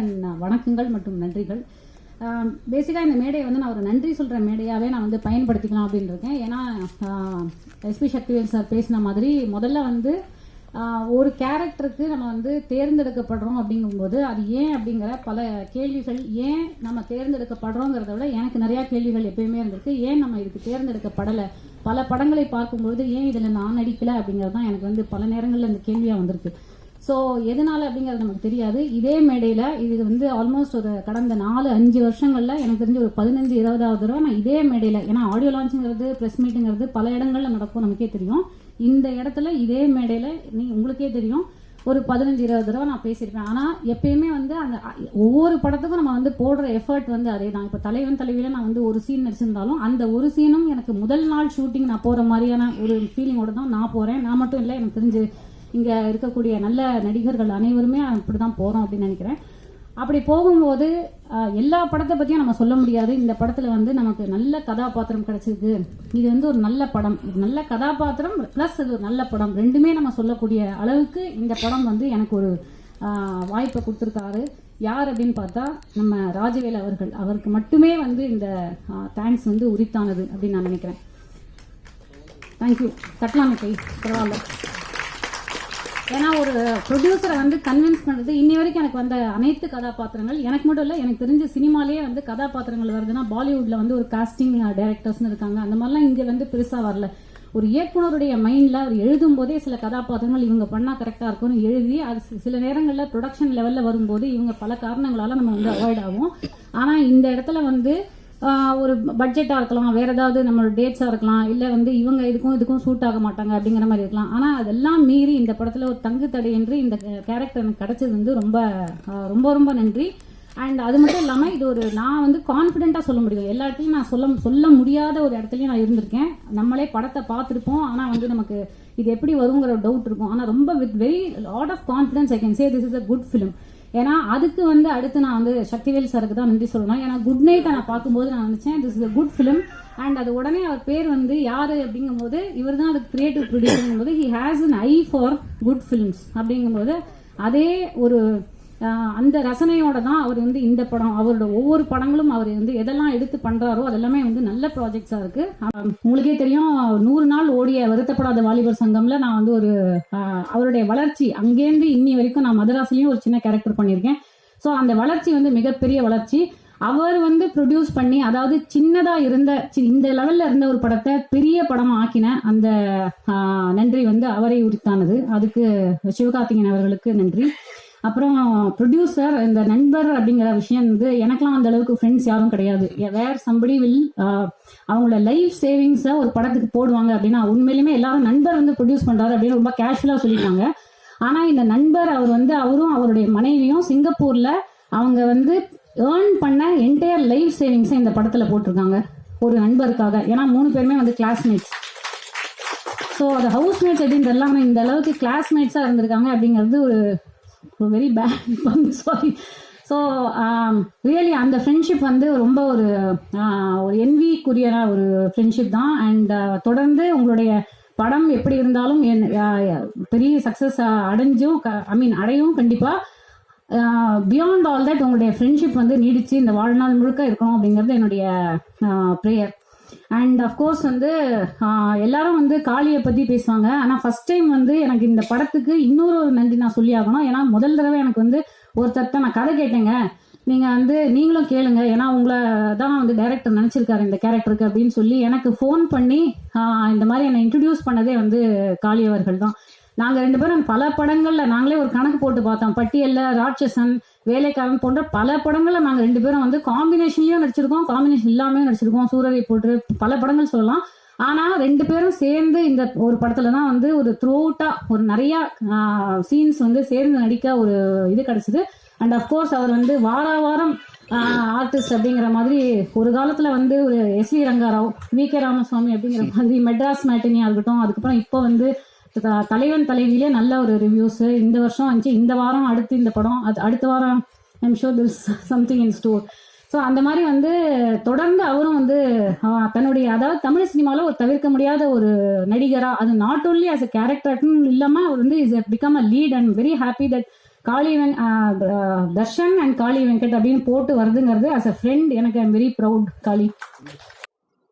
And வணக்கங்கள் மற்றும் நன்றிகள். பேசிக்காக இந்த மேடையை வந்து நான் ஒரு நன்றி சொல்கிற மேடையாகவே நான் வந்து பயன்படுத்திக்கலாம் அப்படின்னு இருக்கேன் ஏன்னா எஸ்பி சக்திவேல் சார் பேசின மாதிரி முதல்ல வந்து ஒரு கேரக்டருக்கு நம்ம வந்து தேர்ந்தெடுக்கப்படுறோம் அப்படிங்கும்போது அது ஏன் அப்படிங்கிற பல கேள்விகள் ஏன் நம்ம தேர்ந்தெடுக்கப்படுறோங்கிறத விட எனக்கு நிறையா கேள்விகள் எப்பயுமே இருந்திருக்கு. ஏன் நம்ம இதுக்கு தேர்ந்தெடுக்கப்படலை? பல படங்களை பார்க்கும்பொழுது ஏன் இதில் நான் நடிக்கலை அப்படிங்கிறது தான் எனக்கு வந்து பல நேரங்களில் இந்த கேள்வியாக வந்திருக்கு. ஸோ எதனால அப்படிங்கிறது நமக்கு தெரியாது. இதே மேடையில் இது வந்து ஆல்மோஸ்ட் ஒரு கடந்த நாலு அஞ்சு வருஷங்களில் எனக்கு தெரிஞ்ச ஒரு பதினஞ்சு இருபதாவது தடவை நான் இதே மேடையில் ஏன்னா ஆடியோ லான்ச்சுங்கிறது ப்ரெஸ் மீட்டுங்கிறது பல இடங்களில் நடக்கும் நமக்கே தெரியும். இந்த இடத்துல இதே மேடையில் நீ உங்களுக்கே தெரியும். ஒரு பதினஞ்சு இருபது தடவை நான் பேசியிருப்பேன். ஆனால் எப்பயுமே வந்து அந்த ஒவ்வொரு படத்துக்கும் நம்ம வந்து போடுற எஃபர்ட் வந்து அதே தான். இப்போ தலைவன் தலைவியில் நான் வந்து ஒரு சீன் நடிச்சிருந்தாலும் அந்த ஒரு சீனும் எனக்கு முதல் நாள் ஷூட்டிங் நான் போகிற மாதிரியான ஒரு ஃபீலிங்கோட தான் நான் போகிறேன் நான் மட்டும் இல்லை எனக்கு தெரிஞ்சு இங்கே இருக்கக்கூடிய நல்ல நடிகர்கள் அனைவருமே அப்படி தான் போகிறோம் அப்படின்னு நினைக்கிறேன். அப்படி போகும்போது எல்லா படத்தை பற்றியும் நம்ம சொல்ல முடியாது. இந்த படத்தில் வந்து நமக்கு நல்ல கதாபாத்திரம் கிடச்சிருக்கு. இது வந்து ஒரு நல்ல படம். இது நல்ல கதாபாத்திரம் ப்ளஸ் இது ஒரு நல்ல படம். ரெண்டுமே நம்ம சொல்லக்கூடிய அளவுக்கு இந்த படம் வந்து எனக்கு ஒரு வாய்ப்பை கொடுத்துருக்காரு. யார் அப்படின்னு பார்த்தா நம்ம ராஜவேல் அவர்கள். அவருக்கு மட்டுமே வந்து இந்த தேங்க்ஸ் வந்து உரித்தானது அப்படின்னு நான் நினைக்கிறேன். தேங்க்யூ கட்டலாமே கை பரவாயில்ல. ஏன்னா ஒரு ப்ரொடியூசரை வந்து கன்வின்ஸ் பண்ணுறது இன்னி வரைக்கும் எனக்கு வந்த அனைத்து கதாபாத்திரங்கள். எனக்கு மட்டும் இல்லை எனக்கு தெரிஞ்ச சினிமாலேயே வந்து கதாபாத்திரங்கள் வருதுன்னா பாலிவுட்டில் வந்து ஒரு காஸ்டிங் டைரக்டர்ஸ்னு இருக்காங்க. அந்த மாதிரிலாம் இங்கே வந்து பெருசாக வரல. ஒரு இயக்குனருடைய மைண்டில் அவர் எழுதும் போதே சில கதாபாத்திரங்கள் இவங்க பண்ணால் கரெக்டாக இருக்கும்னு எழுதி அது சில நேரங்களில் ப்ரொடக்ஷன் லெவலில் வரும்போது இவங்க பல காரணங்களால் நம்ம வந்து அவாய்ட் ஆகும் ஆனால் இந்த இடத்துல வந்து ஒரு பட்ஜெட்டாக இருக்கலாம். வேறு ஏதாவது நம்மளோட டேட்ஸாக இருக்கலாம். இல்லை வந்து இவங்க இதுக்கும் இதுக்கும் சூட் ஆக மாட்டாங்க அப்படிங்கிற மாதிரி இருக்கலாம். ஆனால் அதெல்லாம் மீறி இந்த படத்தில் ஒரு தங்கு தடை என்று இந்த கேரக்டர் எனக்கு கிடச்சது வந்து ரொம்ப ரொம்ப ரொம்ப நன்றி. அண்ட் அது மட்டும் இல்லாமல் இது ஒரு நான் வந்து கான்ஃபிடென்ட்டாக சொல்ல முடியும். எல்லா இடத்துலையும் நான் சொல்ல சொல்ல முடியாத ஒரு இடத்துலையும் நான் இருந்திருக்கேன். நம்மளே படத்தை பார்த்துருப்போம். ஆனால் வந்து நமக்கு இது எப்படி வருங்கிற டவுட் இருக்கும். ஆனால் ரொம்ப with very lot of confidence I can say this is a good film ஏன்னா அதுக்கு வந்து அடுத்து நான் வந்து சக்திவேல் சாருக்கு தான் நன்றி சொல்லணும். ஏன்னா குட் நைட்டை நான் பார்க்கும்போது நான் நினச்சேன் this is good film and அது உடனே அவர் பேர் வந்து யாரு அப்படிங்கும்போது இவர் தான் அதுக்கு கிரியேட்டிவ் ப்ரொடியூசருங்கும் போது he has an eye for good films அப்படிங்கும்போது அதே ஒரு அந்த ரசனையோட தான் அவர் வந்து இந்த படம் அவரோட ஒவ்வொரு படங்களும் அவர் வந்து எதெல்லாம் எடுத்து பண்றாரோ அதெல்லாமே வந்து நல்ல ப்ராஜெக்ட்ஸா இருக்கு. உங்களுக்கே தெரியும் நூறு நாள் ஓடிய வருத்தப்படாத வாலிபர் சங்கம்ல நான் வந்து ஒரு அவருடைய வளர்ச்சி அங்கேருந்து இன்னி வரைக்கும் நான் மதராசிலையும் ஒரு சின்ன கேரக்டர் பண்ணியிருக்கேன். ஸோ அந்த வளர்ச்சி வந்து மிகப்பெரிய வளர்ச்சி. அவர் வந்து ப்ரொடியூஸ் பண்ணி அதாவது சின்னதா இருந்த சி- இந்த லெவல்ல இருந்த ஒரு படத்தை பெரிய படமா ஆக்கின அந்த நன்றி வந்து அவரை உரித்தானது. அதுக்கு சிவகார்த்திகேயன் அவர்களுக்கு நன்றி. அப்புறம் ப்ரொடியூசர் இந்த நண்பர் அப்படிங்கிற விஷயம் வந்து எனக்கெல்லாம் அந்த அளவுக்கு ஃப்ரெண்ட்ஸ் யாரும் கிடையாது. வேர் சம்படி வில் அவங்களோட லைஃப் சேவிங்ஸை ஒரு படத்துக்கு போடுவாங்க அப்படின்னா உண்மையிலுமே எல்லாரும் நண்பர் வந்து ப்ரொடியூஸ் பண்றாரு அப்படின்னு ரொம்ப கேஷுவலாக சொல்லிட்டாங்க. ஆனா இந்த நண்பர் அவர் வந்து அவரும் அவருடைய மனைவியும் சிங்கப்பூர்ல அவங்க வந்து ஏர்ன் பண்ண என்டையர் லைஃப் சேவிங்ஸை இந்த படத்துல போட்டிருக்காங்க. ஒரு நண்பருக்காக. ஏன்னா மூணு பேருமே வந்து கிளாஸ்மேட்ஸ் ஸோ அது ஹவுஸ்மேட்ஸ் அப்படின்றது எல்லாமே இந்த அளவுக்கு கிளாஸ்மேட்ஸாக இருந்திருக்காங்க அப்படிங்கிறது ஒரு very bad sorry so really அந்த ஃப்ரெண்ட்ஷிப் வந்து ரொம்ப ஒரு ஒரு என்விக்குரிய ஒரு ஃப்ரெண்ட்ஷிப் தான். அண்ட் தொடர்ந்து உங்களுடைய படம் எப்படி இருந்தாலும் என் பெரிய சக்ஸஸ் அடைஞ்சும் ஐ மீன் அடையும் கண்டிப்பாக பியாண்ட் ஆல் தட் உங்களுடைய ஃப்ரெண்ட்ஷிப் வந்து நீடிச்சு இந்த வாழ்நாள் முழுக்க இருக்கணும் அப்படிங்கிறது என்னுடைய ப்ரேயர் அண்ட் அஃப்கோர்ஸ் வந்து எல்லாரும் வந்து காளியை பற்றி பேசுவாங்க. ஆனால் ஃபர்ஸ்ட் டைம் வந்து எனக்கு இந்த படத்துக்கு இன்னொரு ஒரு நன்றி நான் சொல்லி ஆகணும். ஏன்னா முதல் தடவை எனக்கு வந்து ஒருத்தர்கிட்ட நான் கதை கேட்டேங்க. நீங்கள் வந்து நீங்களும் கேளுங்க. ஏன்னா உங்களை தான் வந்து டைரக்டர் நினச்சிருக்காரு இந்த கேரக்டருக்கு அப்படின்னு சொல்லி எனக்கு ஃபோன் பண்ணி இந்த மாதிரி என்னை இன்ட்ரடியூஸ் பண்ணதே வந்து காளி அவர்கள் தான். நாங்கள் ரெண்டு பேரும் பல படங்களில் நாங்களே ஒரு கணக்கு போட்டு பார்த்தோம். பட்டியலில் ராட்சசன் வேலைக்காரன் போன்ற பல படங்களில் நாங்கள் ரெண்டு பேரும் வந்து காம்பினேஷன்லையும் நடிச்சிருக்கோம். காம்பினேஷன் இல்லாமையும் நடிச்சிருக்கோம். சூரரை போட்டு பல படங்கள் சொல்லலாம். ஆனால் ரெண்டு பேரும் சேர்ந்து இந்த ஒரு படத்துல தான் வந்து ஒரு த்ரூ ஒரு நிறையா சீன்ஸ் வந்து சேர்ந்து நடிக்க ஒரு இது கிடச்சிது. அண்ட் அஃப்கோர்ஸ் அவர் வந்து வார வாரம் ஆர்டிஸ்ட் அப்படிங்கிற மாதிரி ஒரு காலத்தில் வந்து ஒரு S V Rangarao V K Ramaswamy அப்படிங்கிற மாதிரி மெட்ராஸ் மேட்டினியாக இருக்கட்டும் அதுக்கப்புறம் இப்போ வந்து தலைவன் தலைவியிலே நல்ல ஒரு ரிவ்யூஸ் இந்த வருஷம் வந்துச்சு இந்த வாரம் அடுத்து இந்த படம் அது அடுத்த வாரம் I'm sure this something in store so அந்த மாதிரி வந்து தொடர்ந்து அவரும் வந்து தன்னுடைய அதாவது தமிழ் சினிமாவில் ஒரு தவிர்க்க முடியாத ஒரு நடிகராக அது நாட் ஓன்லி ஆஸ் அ கேரக்டர்னு இல்லாமல் அவர் வந்து is become a lead and very happy that Kali வெங் தர்ஷன் அண்ட் காளி வெங்கட் அப்படின்னு போட்டு வருதுங்கிறது அஸ் அ ஃப்ரெண்ட் எனக்கு ஐம் வெரி ப்ரௌட் காளி